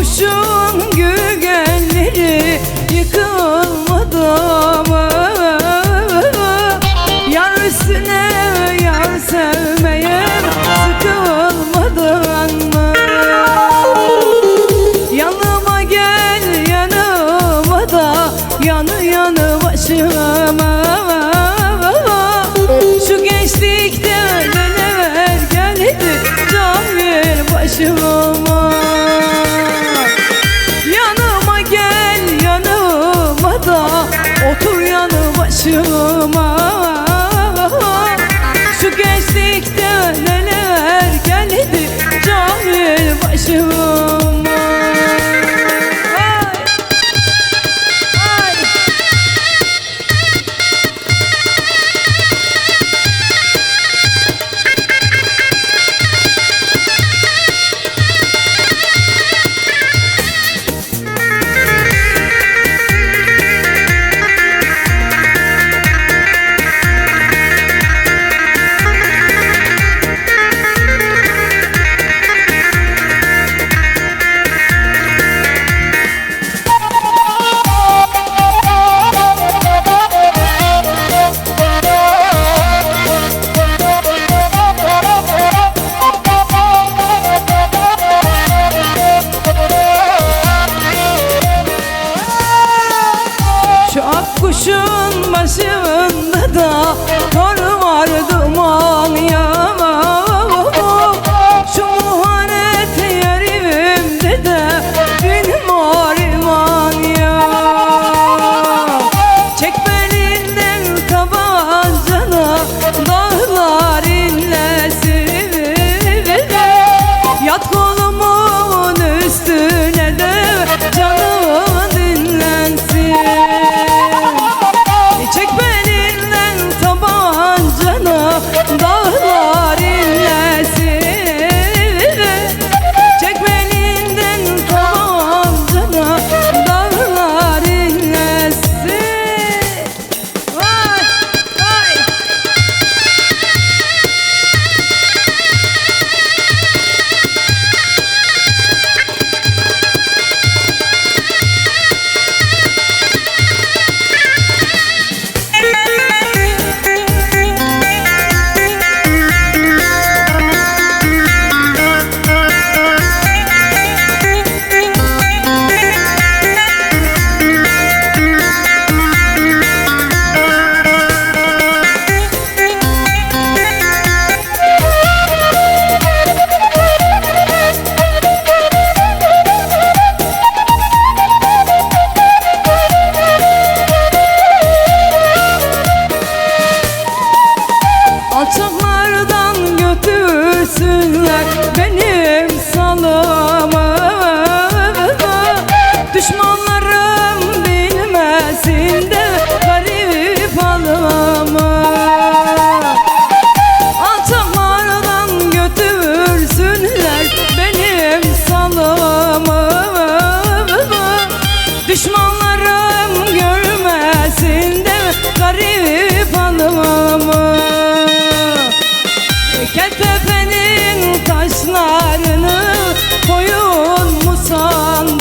kuşun gülgenleri yıkılmadı mı? Yar üstüne yar sevmeye sıkılmadın mı? Yanıma gel yanıma da yanı yanı başıma yanı Şu akkuşun başında da Alçaklardan götürsünler benim salımı. Düşmanlarım bilmesin de garip halımı. Alçaklardan götürsünler benim salımı. Düşman Keltepe'nin taşlarını koyun mu sandın?